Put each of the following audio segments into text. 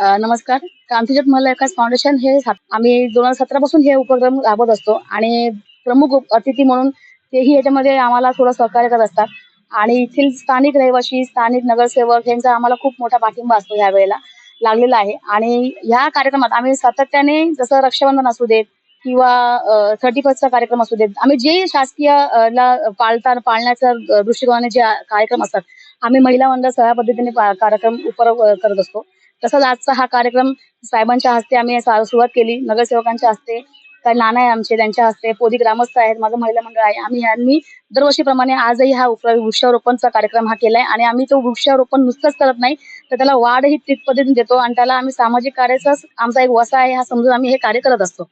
नमस्कार. क्रांतीज्योत महिला विकास फाउंडेशन हे आम्ही दोन हजार सतरा पासून हे उपक्रम राबवत असतो आणि प्रमुख अतिथी म्हणून तेही याच्यामध्ये आम्हाला थोडं सहकार्य करत असतात. आणि येथील स्थानिक रहिवासी स्थानिक नगरसेवक यांचा आम्हाला खूप मोठा पाठिंबा असतो ह्या वेळेला लागलेला आहे. आणि ह्या कार्यक्रमात आम्ही सातत्याने जसं रक्षाबंधन असू देत किंवा थर्टी फर्स्टचा कार्यक्रम असू देत आम्ही जे शासकीय ला पाळता पाळण्याच्या दृष्टिकोनाने जे कार्यक्रम असतात आम्ही महिला मंडळ सगळ्या पद्धतीने कार्यक्रम उपर करत असतो. तसंच आजचा हा कार्यक्रम साहेबांच्या हस्ते आम्ही सुरुवात केली. नगरसेवकांच्या हस्ते काही नाना आहे आमचे त्यांच्या हस्ते पोदी ग्रामस्थ आहेत माझं महिला मंडळ आहे. आम्ही यांनी दरवर्षीप्रमाणे आजही हा वृक्षारोपणचा कार्यक्रम हा केलाय आणि आम्ही तो वृक्षारोपण नुसतंच करत नाही तर त्याला वाढही तीच पद्धतीने देतो आणि त्याला आम्ही सामाजिक कार्याचा आमचा एक वसा आहे हा समजून आम्ही हे कार्य करत असतो.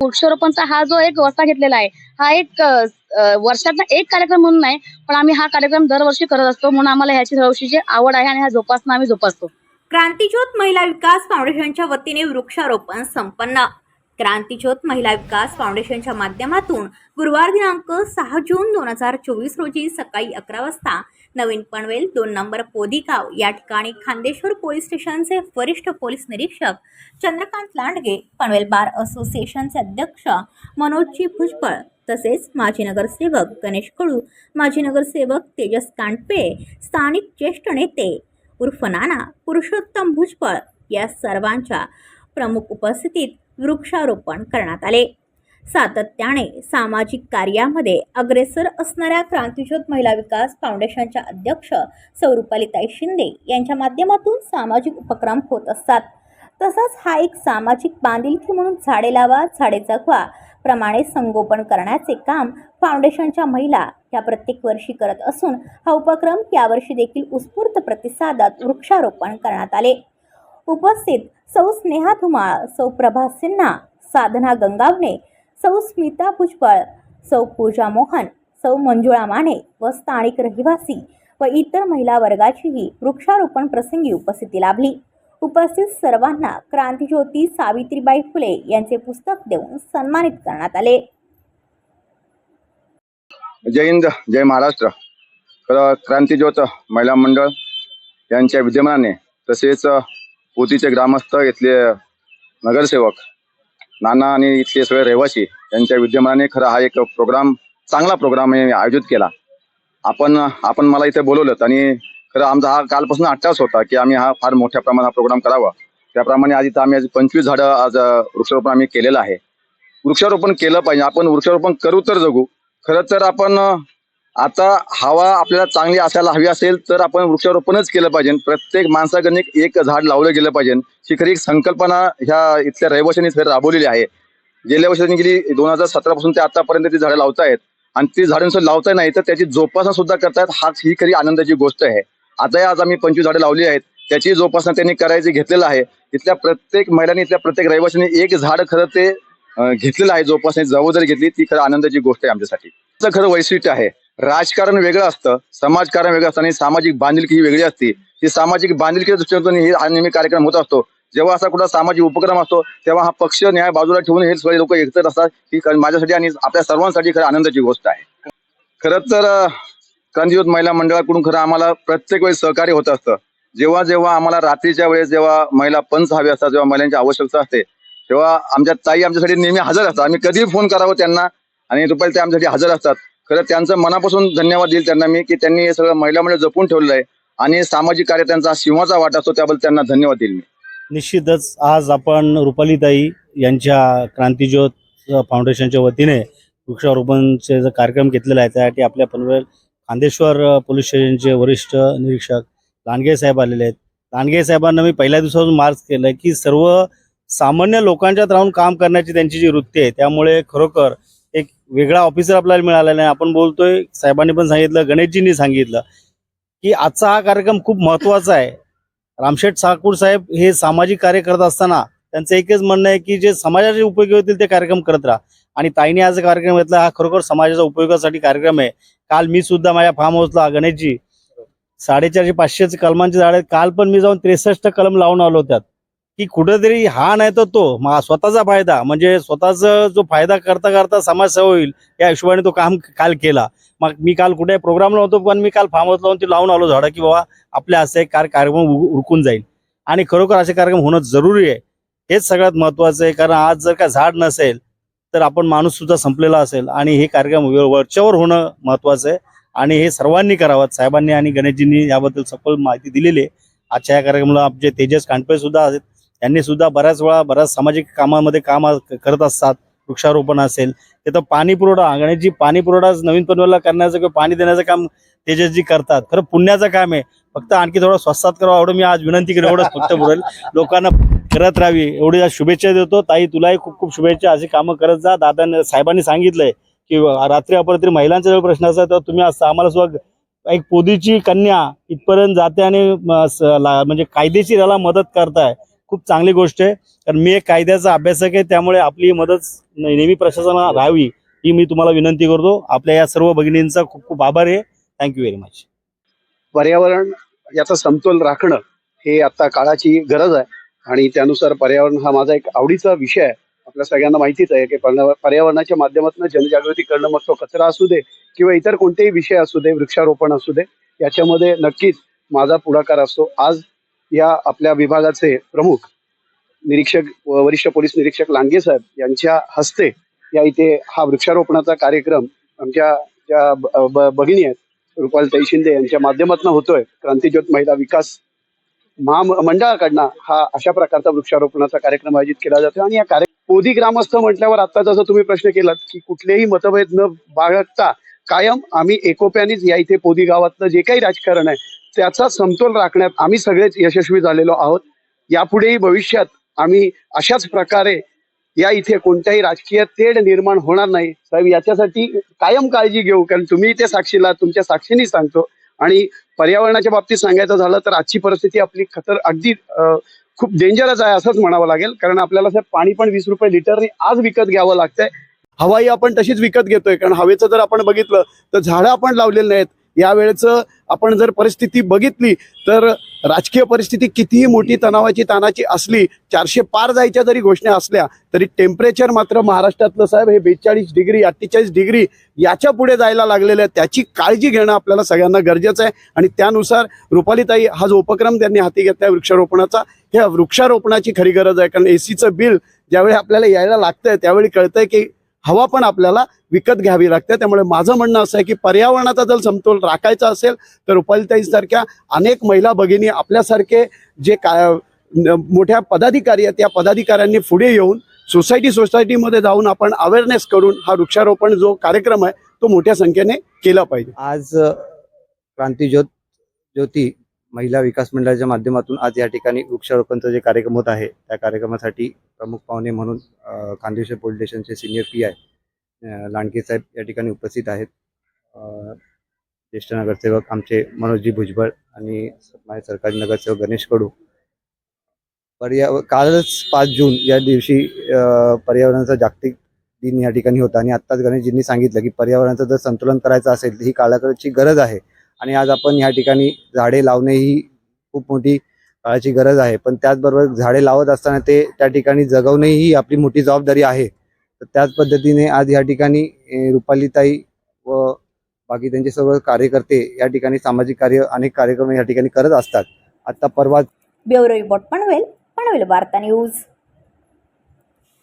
वृक्षारोपणचा हा जो एक वसा घेतलेला आहे हा एक वर्षातला एक कार्यक्रम म्हणून नाही पण आम्ही हा कार्यक्रम दरवर्षी करत असतो. म्हणून आम्हाला ह्याची थोडीशी आवड आहे आणि हा जोपासना आम्ही जोपासतो. क्रांतीज्योत महिला विकास फाउंडेशनच्या वतीने वृक्षारोपण संपन्न. क्रांतीज्योत महिला विकास फाउंडेशनच्या माध्यमातून गुरुवार दिनांक सहा जून दोन हजार चोवीस रोजी सकाळी अकरा वाजता नवीन पनवेल दोन नंबर पोदिगाव या ठिकाणी खांदेश्वर पोलीस स्टेशनचे वरिष्ठ पोलीस निरीक्षक चंद्रकांत लांडगे पनवेल बार असोसिएशनचे अध्यक्ष मनोजजी भुजबळ तसेच माजी नगरसेवक गणेश कडू माजी नगरसेवक तेजस कांडपे स्थानिक ज्येष्ठ नेते उर्फ नाना पुरुषोत्तम भुजबळ या सर्वांच्या प्रमुख उपस्थितीत वृक्षारोपण करण्यात आले. सातत्याने सामाजिक कार्यामध्ये अग्रेसर असणाऱ्या क्रांतिज्योत महिला विकास फाउंडेशनच्या अध्यक्ष स्वरूपालिताई शिंदे यांच्या माध्यमातून सामाजिक उपक्रम होत असतात. तसाच हा एक सामाजिक बांधिलकी म्हणून झाडे लावा झाडे जगवा प्रमाणे संगोपन करण्याचे काम फाउंडेशनच्या महिला या प्रत्येक वर्षी करत असून हा उपक्रम यावर्षी देखील उत्स्फूर्त प्रतिसादात वृक्षारोपण करण्यात आले. उपस्थित सौ स्नेहा धुमाळ सौ प्रभा सिन्हा साधना गंगावणे सौ स्मिता भुजबळ सौ पूजा मोहन सौ मंजुळा माने व स्थानिक रहिवासी व इतर महिला वर्गाचीही वृक्षारोपण प्रसंगी उपस्थिती लाभली. उपस्थित सर्वांना क्रांतीज्योती सावित्रीबाई फुले यांचे पुस्तक देऊन सन्मानित करण्यात आले. जय हिंद जय महाराष्ट्र. क्रांतीज्योत महिला मंडळ यांच्या विद्यमानाने तसेच पोतीचे ग्रामस्थ इथले नगरसेवक नाना आणि इथले सगळे रहिवासी यांच्या विद्यमानाने खरं हा एक प्रोग्राम चांगला प्रोग्राम आयोजित केला. आपण आपण मला इथे बोलवलं आणि खरं आमचा हा कालपासून अट्टास होता की आम्ही हा फार मोठ्या प्रमाणात प्रोग्राम करावा. त्याप्रमाणे आज इथं आम्ही आज पंचवीस झाडं आज वृक्षारोपण आम्ही केलेलं आहे. वृक्षारोपण केलं पाहिजे. आपण वृक्षारोपण करू तर जगू. खरं तर आपण आता हवा आपल्याला चांगली असायला हवी असेल तर आपण वृक्षारोपणच केलं पाहिजे. प्रत्येक माणसाकडे एक- झाड लावलं गेलं पाहिजे. ही खरी एक संकल्पना ह्या इथल्या रहिवाशांनी खरं राबवलेली आहे. गेल्या वर्षी गेली दोन हजार सतरा पासून ते आतापर्यंत ती झाडं लावतायत. आणि ती झाडं लावता लावताय नाही तर त्याची जोपासना सुद्धा करतायत. हाच ही खरी आनंदाची गोष्ट आहे. आता आज आम्ही पंचवीस झाडं लावली आहेत. त्याची जोपासना त्यांनी करायची घेतलेलं आहे. इथल्या प्रत्येक महिलांनी इथल्या प्रत्येक रहिवाशांनी एक झाड खरं ते घेतलेलं आहे. जोपासना जबाबदारी घेतली ती खरं आनंदाची गोष्ट आहे आमच्यासाठी. खरं वैशिष्ट्य आहे. राजकारण वेगळं असतं समाजकारण वेगळं असतं आणि सामाजिक बांधिलकी ही वेगळी असते. ही सामाजिक बांधिलकीच्या दृष्टीने हे हा नेहमी कार्यक्रम होत असतो. जेव्हा असा कुठला सामाजिक उपक्रम असतो तेव्हा हा पक्ष न्याय बाजूला ठेवून हे सगळे लोक एकत्र असतात. ही माझ्यासाठी आणि आपल्या सर्वांसाठी खरं आनंदाची गोष्ट आहे. खरं तर क्रांतीज्योत महिला मंडळाकडून खरं आम्हाला प्रत्येक वेळेस सहकार्य होत असतं. जेव्हा जेव्हा आम्हाला रात्रीच्या वेळेस जेव्हा महिला पंच हवे असतात जेव्हा महिलांची आवश्यकता असते तेव्हा आमच्या ताई आमच्यासाठी नेहमी हजर असतात. आम्ही कधीही फोन करावं त्यांना आणि रुपाली ते आमच्यासाठी हजर असतात. खरं त्यांचं मनापासून धन्यवाद देईल त्यांना मी की त्यांनी हे सगळं महिला मंडळ जपून ठेवलेलं आहे आणि सामाजिक कार्य त्यांचा सिंहाचा वाटा असतो त्याबद्दल त्यांना धन्यवाद देईल मी. निश्चितच आज आपण रुपालीताई यांच्या क्रांतीज्योत फाउंडेशनच्या वतीने वृक्षारोपणचे जो कार्यक्रम घेतलेला आहे त्यासाठी आपल्या पनवेल खांदेश्वर पोलीस स्टेशनचे वरिष्ठ निरीक्षक लांडगे साहेब आलेले आहेत. लांडगे साहेबांना मी पहिल्या दिवसापासून मार्च केलं की सर्व सामान्य लोकांच्यात राहून काम करण्याची त्यांची जी वृत्ती आहे त्यामुळे खरोखर एक वेगळा ऑफिसर आपल्याला मिळालेला नाही आपण बोलतोय साहेबांनी पण सांगितलं गणेशजींनी सांगितलं की आजचा हा कार्यक्रम खूप महत्त्वाचा आहे. रामशेठ ठाकूर साहेब हे सामाजिक कार्य करत असताना त्यांचं एकच म्हणणं आहे की जे समाजाचे उपयोगी होतील ते कार्यक्रम करत राहा. आणि ताईने आज कार्यक्रम घेतला हा खरोखर समाजाच्या उपयोगासाठी कार्यक्रम आहे. काल मी सुद्धा माझ्या फार्म हाऊसला गणेशजी साडेचारशे पाचशेचे कलमांचे झाड आहेत. काल पण मी जाऊन त्रेसष्ट कलम लावून आलो त्यात. की कुठेतरी हा नाही तर तो स्वतःचा फायदा म्हणजे स्वतःचा जो फायदा करता करता समाजसेवा होईल या हिशोबाने तो काम काल केला. मग मी काल कुठे प्रोग्रामला होतो पण मी काल फार्म हाऊस लावून ते लावून आलो. झाडं की बाबा आपल्या असं एक कार- कार्यक्रम उरकून जाईल. आणि खरोखर असे कार्यक्रम होणं जरुरी आहे. हेच सगळ्यात महत्वाचं आहे. कारण आज जर का झाड नसेल तर आपण माणूस सुद्धा संपलेला असेल आणि हे कार्यक्रम वरच्यावर होणं महत्वाचं आहे. आणि हे सर्वांनी करावं. साहेबांनी आणि गणेशजींनी याबद्दल सखोल माहिती दिलेली आहे. आजच्या या कार्यक्रमाला आमचे तेजस कांडपे सुद्धा आहेत त्यांनी सुद्धा बऱ्याच वेळा बऱ्याच सामाजिक कामामध्ये काम करत असतात वृक्षारोपण असेल तिथं पाणी पुरवठा गणेशजी पाणी पुरवठा नवीन पनवेलला करण्याचं किंवा पाणी देण्याचं काम तेजसजी करतात. खरं पुण्याचं काम आहे. फक्त आणखी थोडं स्वस्तात करावं एवढं मी आज विनंती केली एवढं फक्त बोलेल. लोकांना करत राहावी. एवढी शुभेच्छा देतो. ताई तुलाही खूप खूप शुभेच्छा. अशी कामं करत जा. दादा साहेबांनी सांगितलंय की रात्री अपरात्री महिलांचा जर प्रश्न असा तर तुम्ही असं आम्हाला सुद्धा एक पोदीची कन्या इथपर्यंत जाते आणि म्हणजे कायदेशीर याला मदत करताय. खूप चांगली गोष्ट आहे. कारण मी एक कायद्याचा अभ्यासक आहे त्यामुळे आपली मदत नेहमी प्रशासनाला राहावी ही मी तुम्हाला विनंती करतो. आपल्या या सर्व भगिनींचा खूप खूप आभार आहे. थँक्यू व्हेरी मच पर्यावरण याचा समतोल राखणं हे आता काळाची गरज आहे. आणि त्यानुसार पर्यावरण हा माझा एक आवडीचा विषय आहे. आपल्या सगळ्यांना माहितीच आहे की पर्यावरणाच्या माध्यमातून जनजागृती करणं मग तो कचरा असू दे किंवा इतर कोणतेही विषय असू दे वृक्षारोपण असू दे याच्यामध्ये नक्कीच माझा पुढाकार असतो. आज या आपल्या विभागाचे प्रमुख निरीक्षक वरिष्ठ पोलीस निरीक्षक लांगे साहेब यांच्या हस्ते या इथे हा वृक्षारोपणाचा कार्यक्रम आमच्या ज्या भगिनी आहेत रुपालताई शिंदे यांच्या माध्यमातून होतोय. क्रांतीज्योत महिला विकास महामंडळाकडनं हा अशा प्रकारचा वृक्षारोपणाचा कार्यक्रम आयोजित केला जातो आणि या कार्य पोधी ग्रामस्थ म्हटल्यावर आता जसं तुम्ही प्रश्न केलात की कुठलेही मतभेद न बाळगता कायम आम्ही एकोप्यानेच या इथे पोधी गावातलं जे काही राजकारण आहे त्याचा समतोल राखण्यात आम्ही सगळेच यशस्वी झालेलो आहोत. यापुढेही भविष्यात आम्ही अशाच प्रकारे या इथे कोणत्याही राजकीय तेढ निर्माण होणार नाही. साहेब याच्यासाठी कायम काळजी घेऊ कारण तुम्ही इथे साक्षीला तुमच्या साक्षीने सांगतो. आणि पर्यावरणाच्या बाबतीत सांगायचं झालं तर आजची परिस्थिती आपली खतर अगदी खूप डेंजरच आहे असंच म्हणावं लागेल. कारण आपल्याला पाणी पण वीस रुपये लिटरने आज विकत घ्यावं लागतंय. हवाई आपण तशीच विकत घेतोय. कारण हवेचं जर आपण बघितलं तर झाडं आपण लावलेली नाहीत. यावेळेचं आपण जर परिस्थिती बघितली तर राजकीय परिस्थिती कितीही मोठी तणावाची तानाची असली चारशे पार जायच्या जरी घोषणा असल्या तरी टेम्परेचर मात्र महाराष्ट्रातलं साहेब हे बेचाळीस डिग्री अठ्ठेचाळीस डिग्री याच्यापुढे जायला लागलेलं आहे. त्याची काळजी घेणं आपल्याला सगळ्यांना गरजेचं आहे. आणि त्यानुसार रुपालीताई हा जो उपक्रम त्यांनी हाती घेतला वृक्षारोपणाचा ह्या वृक्षारोपणाची खरी गरज आहे. कारण एसीचं बिल ज्यावेळी आपल्याला यायला लागतंय त्यावेळी कळतंय की हवा पण आपल्याला विकत घ्यावी लागते. त्यामुळे माझं म्हणणं असं आहे की पर्यावरणाचा जर समतोल राखायचा असेल तर रुपालीताईसारख्या अनेक महिला भगिनी आपल्यासारखे जे का मोठ्या पदाधिकारी आहेत त्या पदाधिकाऱ्यांनी पुढे येऊन सोसायटी सोसायटीमध्ये जाऊन आपण अवेअरनेस करून हा वृक्षारोपण जो कार्यक्रम आहे तो मोठ्या संख्येने केला पाहिजे. आज क्रांती क्रांतीज्योत ज्योती महिला विकास मंडळाच्या माध्यमातून आज या ठिकाणी वृक्षारोपणचा जे कार्यक्रम होत आहे त्या कार्यक्रमासाठी प्रमुख पाहुणे म्हणून खानदेश्वर पोलीस स्टेशनचे सिनियर पी आय लांडके साहेब या ठिकाणी उपस्थित आहेत. ज्येष्ठ नगरसेवक आमचे मनोजजी भुजबळ आणि माझे सरकारी नगरसेवक गणेश कडू. पर्याव कालच पाच जून या दिवशी पर्यावरणाचा जागतिक दिन या ठिकाणी होता आणि आत्ताच गणेशजींनी सांगितलं की पर्यावरणाचं जर संतुलन करायचं असेल तर ही काळाकडची गरज आहे. आणि आज आपण ह्या ठिकाणी झाडे लावणे ही खूप मोठी काळाची गरज आहे. पण त्याचबरोबर झाडे लावत असताना ते त्या ठिकाणी जगवणे ही आपली मोठी जबाबदारी आहे. तर त्याच पद्धतीने आज या ठिकाणी रुपालीताई व बाकी त्यांचे सर्व कार्यकर्ते या ठिकाणी सामाजिक कार्य अनेक कार्यक्रम या ठिकाणी करत असतात. आता परवा ब्युरो रिपोर्ट पनवेल पनवेल वार्ता न्यूज.